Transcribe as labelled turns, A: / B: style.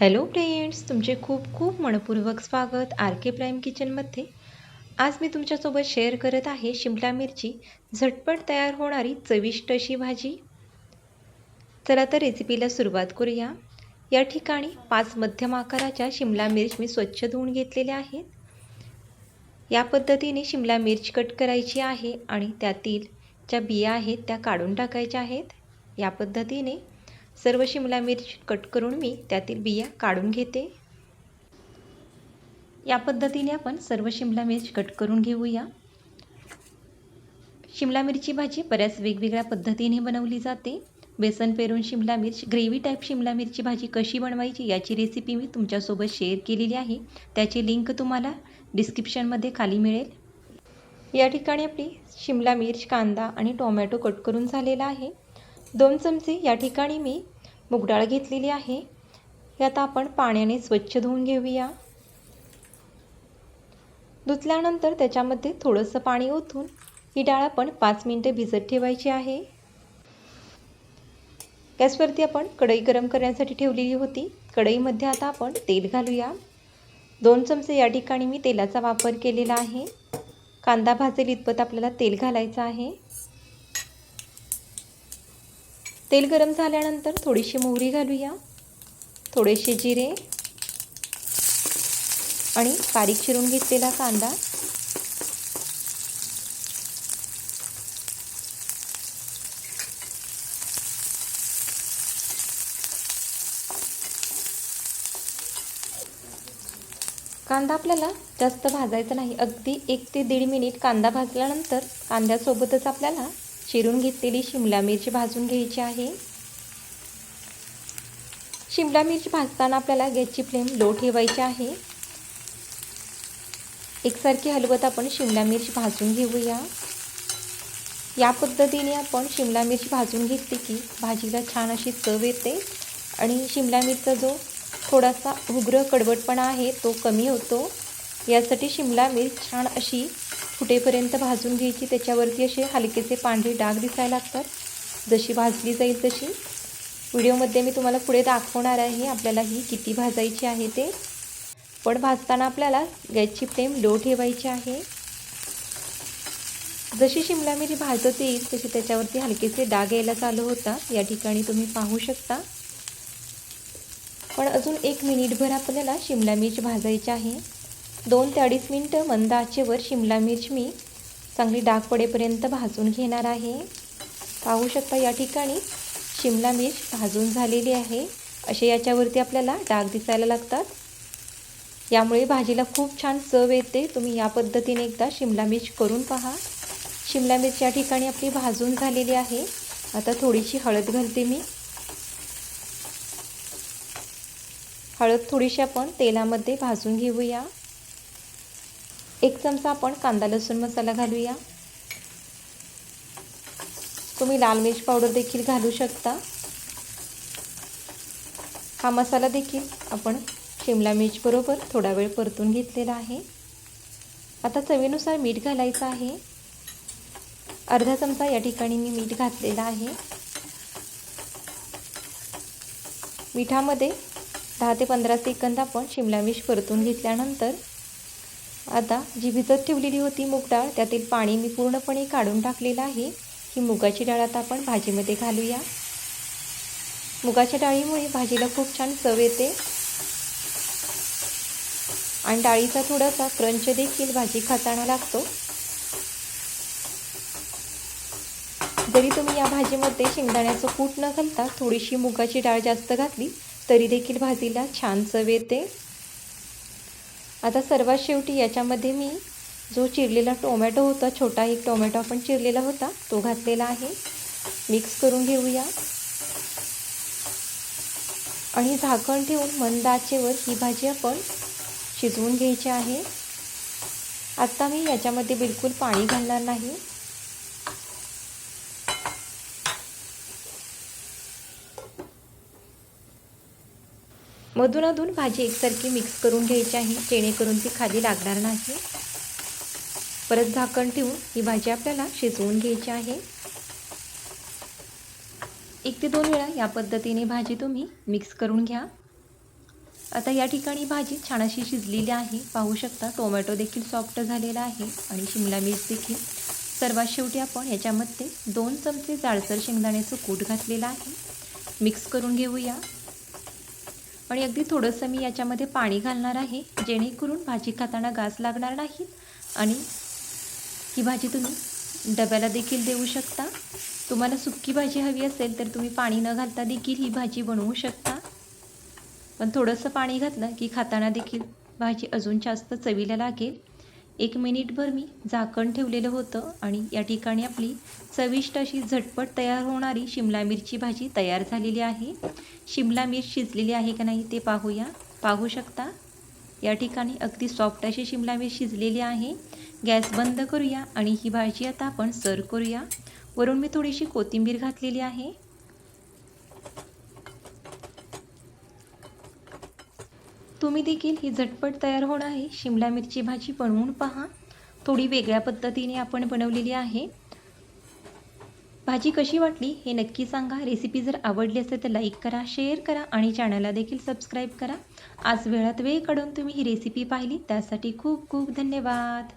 A: Hello friends तुमचे खूप खूप मनपूर्वक स्वागत आर के प्राईम किचनमध्ये. आज मी तुमच्यासोबत शेअर करत आहे शिमला मिरची झटपट तयार होणारी चविष्ट अशी भाजी. चला तर रेसिपीला सुरुवात करूया. या ठिकाणी पाच मध्यम आकाराच्या शिमला मिर्च मी स्वच्छ धुवून घेतलेल्या आहेत. या पद्धतीने शिमला मिर्च कट करायची आहे आणि त्यातील ज्या बिया आहेत त्या काढून टाकायच्या आहेत. या पद्धतीने सर्व शिमला मिरची कट करून मी त्यातील बिया काढून घेते. या पद्धतीने आपण सर्व शिमला मिरची कट करून घेऊया. शिमला मिरची भाजी बऱ्याच वेगवेगळ्या पद्धतीने बनवली जाते. बेसन पेरून शिमला मिर्च ग्रेव्ही टाईप शिमला मिरची भाजी कशी बनवायची याची रेसिपी मी तुमच्यासोबत शेअर केलेली आहे. त्याची लिंक तुम्हाला डिस्क्रिप्शनमध्ये खाली मिळेल. या ठिकाणी आपली शिमला मिर्च कांदा आणि टोमॅटो कट करून झालेला आहे. दोन चमचे या ठिकाणी मी मुगडाळ घेतलेली आहे. हे आता आपण पाण्याने स्वच्छ धुवून घेऊया. धुतल्यानंतर त्याच्यामध्ये थोडंसं पाणी ओतून ही डाळ आपण पाच मिनटं भिजत ठेवायची आहे. गॅसवरती आपण कढई गरम करण्यासाठी ठेवलेली होती. कढईमध्ये आता आपण तेल घालूया. दोन चमचे या ठिकाणी मी तेलाचा वापर केलेला आहे. कांदा भाजेल इतपत आपल्याला तेल घालायचं आहे. तेल गरम झाल्यानंतर थोडीशी मोहरी घालूया. थोडेसे जिरे आणि बारीक चिरून घेतलेला कांदा. कांदा आपल्याला जास्त भाजायचा नाही. अगदी एक ते दीड मिनिट कांदा भाजल्यानंतर कांद्यासोबतच आपल्याला चिरून घेतलेली शिमला मिरची भाजून घ्यायची आहे. शिमला मिरची भाजताना आपल्याला गॅसची फ्लेम लो ठेवायची आहे. एकसारखी हलवत आपण शिमला मिरची भाजून घेऊया. या पद्धतीने आपण शिमला मिरची भाजून घेतली की भाजीला छान अशी चव येते आणि शिमला मिरचा जो थोडासा उग्र कडवटपणा आहे तो कमी होतो. यासाठी शिमला मिरच छान अशी फुटेपर्यंत भाजून घ्यायची. त्याच्यावरती असे हलकेचे पांढरे डाग दिसायला लागतात. जशी भाजली जाईल तशी. व्हिडिओमध्ये मी तुम्हाला पुढे दाखवणार आहे आपल्याला ही किती भाजायची आहे ते. पण भाजताना आपल्याला गॅसची फ्लेम लो ठेवायची आहे. जशी शिमला मिरची भाजत येईल तशी त्याच्यावरती हलकेसे डाग यायला चालू होता या ठिकाणी तुम्ही पाहू शकता. पण अजून एक मिनिटभर आपल्याला शिमला मिरची भाजायची आहे. दोन ते अडीच मिनटं मंद आचेवर शिमला मिरच मी चांगली डाग पडेपर्यंत भाजून घेणार आहे. पाहू शकता या ठिकाणी शिमला मिरच भाजून झालेली आहे. असे याच्यावरती आपल्याला डाग दिसायला लागतात. यामुळे भाजीला खूप छान चव येते. तुम्ही या पद्धतीने एकदा शिमला मिरच करून पहा. शिमला मिरच या ठिकाणी आपली भाजून झालेली आहे. आता थोडीशी हळद घालते मी. हळद थोडीशी आपण तेलामध्ये भाजून घेऊया. एक चमचा आपण कांदा लसूण मसाला घालूया. तुम्ही लाल मिर्च पावडर देखील घालू शकता. हा मसाला देखील आपण शिमला मिर्च बरोबर थोडा वेळ परतून घेतलेला आहे. आता चवीनुसार मीठ घालायचं आहे. अर्धा चमचा या ठिकाणी मी मीठ घातलेला आहे. मिठामध्ये दहा ते पंधरा सेकंद आपण शिमला मिर्च परतून घेतल्यानंतर आता जी भिजत ठेवलेली होती मूग डाळ. त्यातील पाणी मी पूर्णपणे काढून टाकलेलं आहे. ही मुगाची डाळ आता आपण भाजीमध्ये घालूया. मुगाच्या डाळीमुळे भाजीला खूप छान चव येते. आणि डाळीचा थोडासा क्रंच देखील भाजी खाताना लागतो. जरी तुम्ही या भाजीमध्ये शेंगदाण्याचं कूट न घालता थोडीशी मुगाची डाळ जास्त घातली तरी देखील भाजीला छान चव येते. आता सर्वात शेवटी याच्यामध्ये मी जो चिरलेला टोमॅटो होता छोटा एक टोमॅटो आपण चिरलेला होता तो घातलेला आहे. मिक्स करून घेऊया. आणि झाकण ठेवून मंद आचेवर ही भाजी आपण शिजवून घ्यायची आहे. आत्ता मी याच्यामध्ये बिलकुल पाणी घालणार नाही. मधूनधून भाजी एकसारखी मिक्स करून घ्यायची आहे. जेणेकरून ती खाली लागणार नाही. परत झाकण ठेवून ही भाजी आपल्याला शिजवून घ्यायची आहे. एक ते दोन वेळा या पद्धतीने भाजी तुम्ही मिक्स करून घ्या. आता या ठिकाणी भाजी छान अशी शिजलेली आहे. पाहू शकता टोमॅटो देखील सॉफ्ट झालेला आहे आणि शिमला मिर्च देखील. सर्वात शेवटी आपण याच्यामध्ये दोन चमचे जाळसर शेंगदाण्याचं कूट घातलेलं आहे. मिक्स करून घेऊया. आणि अगदी थोडंसं मी याच्यामध्ये पाणी घालणार आहे जेणेकरून भाजी खाताना घास लागणार नाहीत आणि ही भाजी तुम्ही डब्याला देखील देऊ शकता. तुम्हाला सुक्की भाजी हवी असेल तर तुम्ही पाणी न घालता देखील ही भाजी बनवू शकता. पण थोडंसं पाणी घातलं की खाताना देखील भाजी अजून जास्त चवीला लागेल. एक मिनिटभर मी झाकण ठेवलेलं होतं आणि या ठिकाणी आपली चविष्ट अशी झटपट तयार होणारी शिमला मिरची भाजी तयार झालेली आहे. शिमला मिर्च शिजलेली आहे का नाही ते पाहूया. पाहू शकता? या ठिकाणी अगदी सॉफ्ट अशी शिमला मिर्च शिजलेली आहे. गॅस बंद करूया आणि ही भाजी आता आपण सर्व करूया. वरून मी थोडीशी कोथिंबीर घातलेली आहे. तुम्ही देखील ही झटपट तयार होणारी शिमला मिरची भाजी बनवून पहा. थोडी वेगळ्या पद्धतीने आपण बनवलेली आहे. भाजी कशी वाटली हे नक्की सांगा. रेसिपी जर आवडली असेल तर लाईक करा शेअर करा आणि चॅनलला देखील सबस्क्राईब करा. आज वेळात वेळ काढून तुम्ही ही रेसिपी पाहिली. त्यासाठी खूप खूप धन्यवाद.